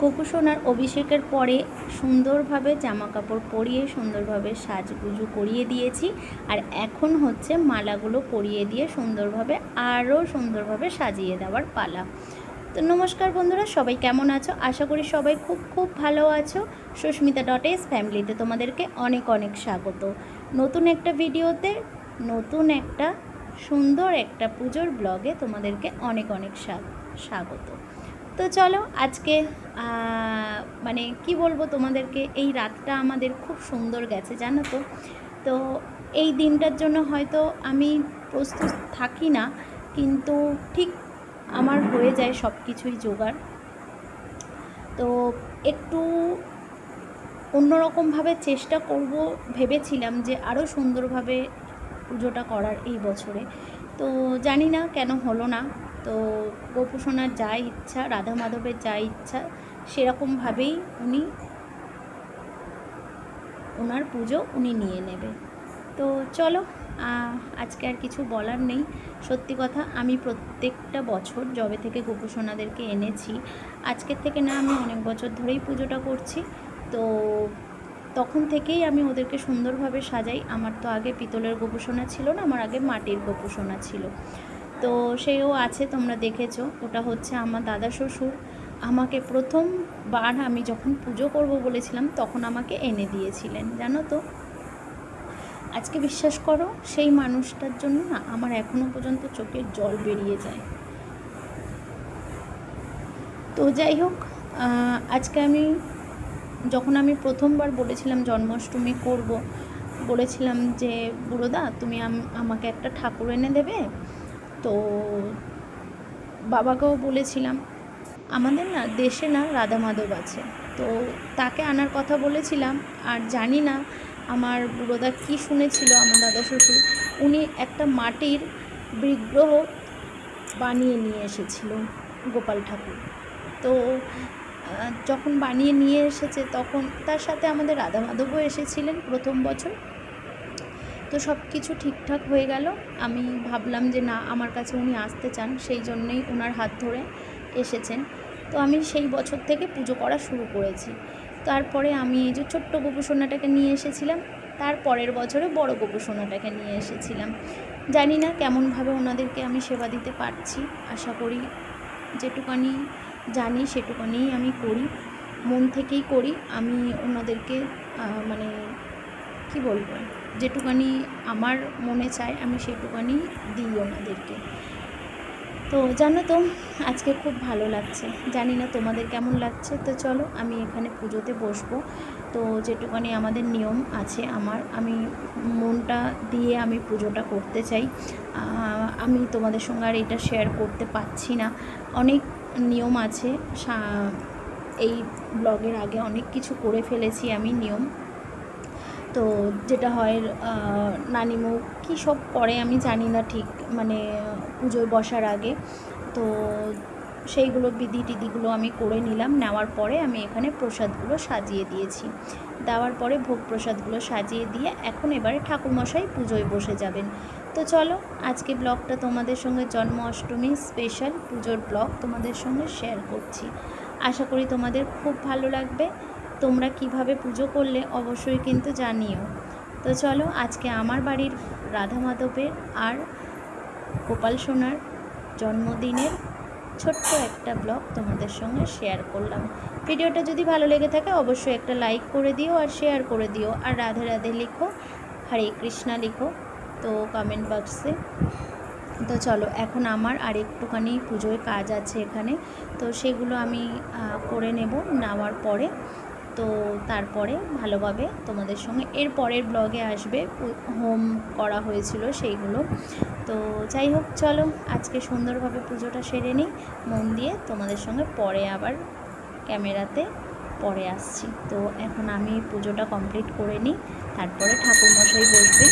গোপুসোনার অভিষেকের পরে সুন্দরভাবে জামা কাপড় পরিয়ে সুন্দরভাবে সাজগুজু করিয়ে দিয়েছি। আর এখন হচ্ছে মালাগুলো পরিয়ে দিয়ে সুন্দরভাবে, আরও সুন্দরভাবে সাজিয়ে দেওয়ার পালা। তো নমস্কার বন্ধুরা, সবাই কেমন আছো? আশা করি সবাই খুব খুব ভালো আছো। সুস্মিতা ডট এস ফ্যামিলিতে তোমাদেরকে অনেক অনেক স্বাগত। নতুন একটা ভিডিওতে, নতুন একটা সুন্দর একটা পুজোর ব্লগে তোমাদেরকে অনেক অনেক স্বাগত। তো চলো আজকে মানে কি বলব তোমাদেরকে, এই রাতটা আমাদের খুব সুন্দর গেছে, জানো তো? তো এই দিনটার জন্য হয়তো আমি প্রস্তুত থাকি না, কিন্তু ঠিক আমার হয়ে যায় সব কিছুই জোগাড়। তো একটু অন্যরকমভাবে চেষ্টা করব, ভেবেছিলাম যে আরও সুন্দরভাবে পুজোটা করার এই বছরে। তো জানি না কেন হলো না তো গোপুসোনার যা ইচ্ছা, রাধা মাধবের যা ইচ্ছা, সেরকমভাবেই উনি ওনার পুজো উনি নিয়ে নেবে। তো চলো আজকে আর কিছু বলার নেই। সত্যি কথা, আমি প্রত্যেকটা বছর জবে থেকে গোপুসোনাদেরকে এনেছি, আজকের থেকে না আমি অনেক বছর ধরেই পুজোটা করছি, তো তখন থেকেই আমি ওদেরকে সুন্দরভাবে সাজাই। আমার তো আগে পিতলের গোপুসোনা ছিল না, আমার আগে মাটির গোপুসোনা ছিল। তো সেও আছে, তোমরা দেখেছ। ওটা হচ্ছে আমার দাদা শ্বশুর। আমাকে প্রথমবার আমি যখন পুজো করব বলেছিলাম, তখন আমাকে এনে দিয়েছিলেন, জানো তো? আজকে বিশ্বাস করো, সেই মানুষটার জন্য না আমার এখনও পর্যন্ত চোখের জল বেরিয়ে যায়। তো যাই হোক আজকে আমি যখন আমি প্রথমবার বলেছিলাম জন্মাষ্টমী করব, বলেছিলাম যে, বুড়োদা, তুমি আম- আমাকে একটা ঠাকুর এনে দেবে তো বাবাকেও বলেছিলাম, আমাদের না দেশে না রাধা মাধব আছে। তো তাকে আনার কথা বলেছিলাম, আর জানি না আমার বুড়োদা কী শুনেছিল, আমার দাদা শ্বশুর, উনি একটা মাটির বিগ্রহ বানিয়ে নিয়ে এসেছিল গোপাল ঠাকুর। তো যখন বানিয়ে নিয়ে এসেছে, তখন তার সাথে আমাদের রাধা মাধবও এসেছিলেন প্রথম বছর। তো সব কিছু ঠিকঠাক হয়ে গেল। আমি ভাবলাম যে না, আমার কাছে উনি আসতে চান, সেই জন্যই ওনার হাত ধরে এসেছেন। তো আমি সেই বছর থেকে পুজো করা শুরু করেছি। তারপরে আমি এই যে ছোট্ট গোপুসোনাটাকে নিয়ে এসেছিলাম, তার পরের বছরে বড় গোপুসোনাটাকে নিয়ে এসেছিলাম। জানি না কেমনভাবে ওনাদেরকে আমি সেবা দিতে পারছি, আশা করি যেটুকানি জানি সেটুকানিই আমি করি, মন থেকেই করি। আমি ওনাদেরকে মানে কি বলব? যেটুকানি আমার মনে চায়, আমি সেটুকানি দিই ওনাদেরকে। তো জানো তো, আজকে খুব ভালো লাগছে। জানি না তোমাদের কেমন লাগছে। তো চলো, আমি এখানে পুজোতে বসবো। তো যেটুকানি আমাদের নিয়ম আছে আমার, আমি মনটা দিয়ে আমি পুজোটা করতে চাই। আমি তোমাদের সঙ্গে আর এটা শেয়ার করতে পারছি না। অনেক নিয়ম আছে এই ব্লগের আগে অনেক কিছু করে ফেলেছি আমি নিয়ম। তো যেটা হয় আহ, নানিমুখ কী সব করে আমি জানি না ঠিক মানে পুজোয় বসার আগে। তো সেইগুলো বিধি টিধিগুলো আমি করে নিলাম নেওয়ার পরে আমি এখানে প্রসাদগুলো সাজিয়ে দিয়েছি। দেওয়ার পরে ভোগ প্রসাদগুলো সাজিয়ে দিয়ে এখন এবারে ঠাকুরমশাই পুজোয় বসে যাবেন। তো চলো আজকে ব্লগটা তোমাদের সঙ্গে জন্ম অষ্টমী স্পেশাল পুজোর ব্লগ তোমাদের সঙ্গে শেয়ার করছি। আশা করি তোমাদের খুব ভালো লাগবে। তোমরা কীভাবে পুজো করলে অবশ্যই কিন্তু জানিও। তো চলো আজকে আমার বাড়ির রাধা মাধবের আর গোপাল সোনার জন্মদিনের ছোট্ট একটা ব্লগ তোমাদের সঙ্গে শেয়ার করলাম। ভিডিওটা যদি ভালো লেগে থাকে অবশ্যই একটা লাইক করে দিও আর শেয়ার করে দিও। আর রাধে রাধে লিখো, হরে কৃষ্ণা লিখো, তো কমেন্ট বক্সে তো চলো এখন আমার আর একটুখানি পুজোয় কাজ আছে এখানে। তো সেগুলো আমি করে নেব, নেওয়ার পরে তো তারপরে ভালোভাবে তোমাদের সঙ্গে এর পরের ব্লগে আসবে হোম করা হয়েছিল সেইগুলো। তো যাই হোক, চলো আজকে সুন্দরভাবে পুজোটা সেরে নিই, মন দিয়ে তোমাদের সঙ্গে পরে আবার ক্যামেরাতে পরে আসছি। তো এখন আমি পুজোটা কমপ্লিট করে নিই, তারপরে ঠাকুরমশাই বসবে।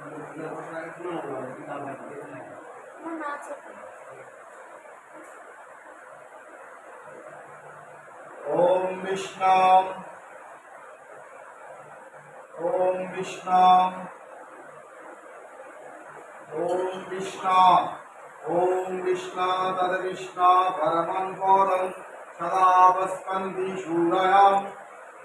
ओम विष्णाम। ओम विष्णाम। ओम विष्णाम। ओम विष्णा तद विष्णा परमं पौरं सदा वस्पन्ति शूरयाम्।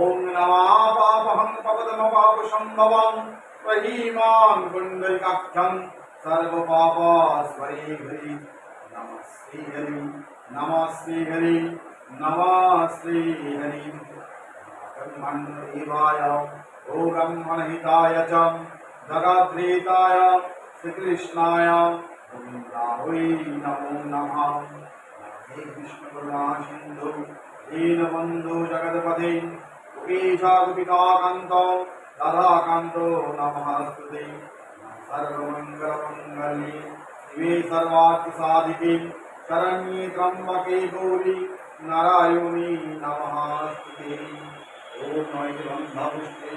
ॐ नमः पापहं पवदमपापशम्भवं त्वहीमां पुण्डरीकाक्षं सर्वपापस्वरे हरि नमः श्रीहरि नमः श्रीहरि नमः श्रीहरि ब्रह्मण्यदेवाय ॐ ब्रह्मणहिताय च जगद्रेताय श्रीकृष्णाय गोविन्दाय नमो नमः हे कृष्णकरुणा सिन्धु दीनबन्धु जगत्पते गोपीशागुपिकान्त राधाकान्तो नमस्ते सर्वमङ्गलमङ्गल्ये शिवे सर्वार्थसाधिके शरण्ये त्र्यम्बके गौरी नारायणी नमस्ते ॐ नैगन्धपुष्टे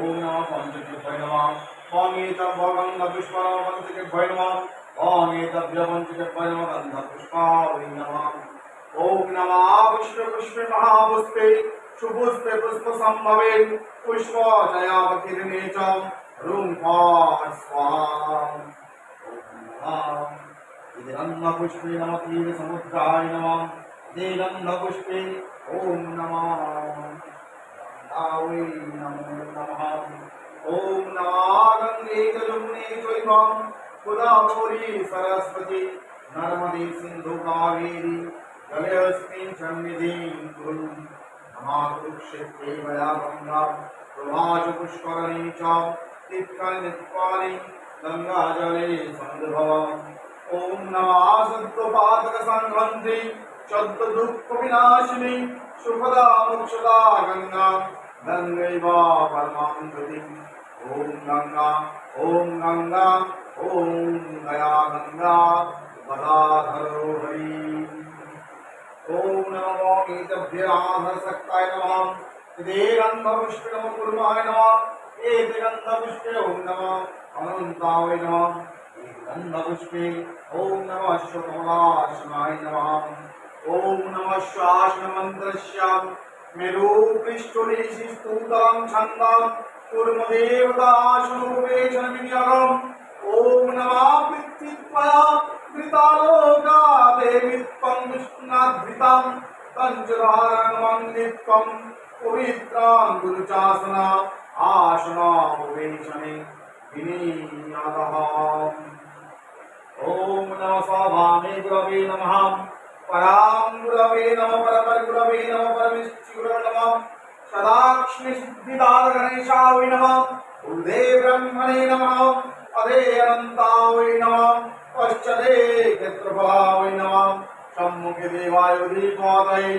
ॐ नमः पञ्चकेभ्य नमः स्वामीतभगन्धपुष्पः पञ्चकेभ्य नमः स्वामीतभ्यपञ्चकेभ्य नमः गन्धपुष्पावै नमः ॐ नमः पुष्पपुष्पे महापुष्पे सुपुष्पे पुष्पसम्भवे पुष्पजयावकीर्णे च ह्रूं फाट् स्वाहा ॐ नमः गन्धपुष्पे नमः तीरसमुद्राय नमः दे गन्धपुष्पे ॐ नमः गन्धावै नमो नमः ॐ नमः गङ्गे च जमुने चैवां गोदावरी सरस्वती नर्मदे सिन्धु कावेरी जलेऽस्मिन् कुरुक्षेत्रे मया गङ्गा प्रवाच पुष्करणी च तीर्थनित्वानि गङ्गाजले सन्दभवम्। ॐ नमः सद्वपातकसङ्घन्त्रि सुखदा मोक्षदा गङ्गा गङ्गैवा परमां गतिम् ॐ गङ्गा ॐ गङ्गा, ॐ गया गङ्गा गदाधरो एतभ्यराधरसक्ताय नमः इदे गन्धपुष्पे नमः कुर्माय नमः एते गन्धपुष्पे ॐ नमः अनन्ताय नमः गन्धपुष्पे ॐ नमः श्वकमलाशनाय नमः ॐ नमः श्वासनमन्त्रस्य मेरुपृष्ठुनिशिस्तूतां छन्दां कुर्मदेवदाशनुपेशनविनियगम् ॐ नमः पृथ्वीत्वया धृतालोका देवी त्वं তঞ্জুরারণ্যন্বিতম পবিত্রাং গুরুচাসনা আসন উপবেশনে বিনিয়াদহ ওম নমঃ স্বাভামে গুরবে নমঃ পরাম গুরবে নমঃ পরমর গুরবে নমঃ পরমেশ্বর গুরবে নমঃ সদাক্ষ্মি সিদ্ধিদার গণেশায় নমঃ উর্ধে ব্রহ্মণে নমঃ পদে অনন্তায় নমঃ পশ্চদে ক্ষেত্রফলায় নমঃ सम्मुखे देवाय दीपादये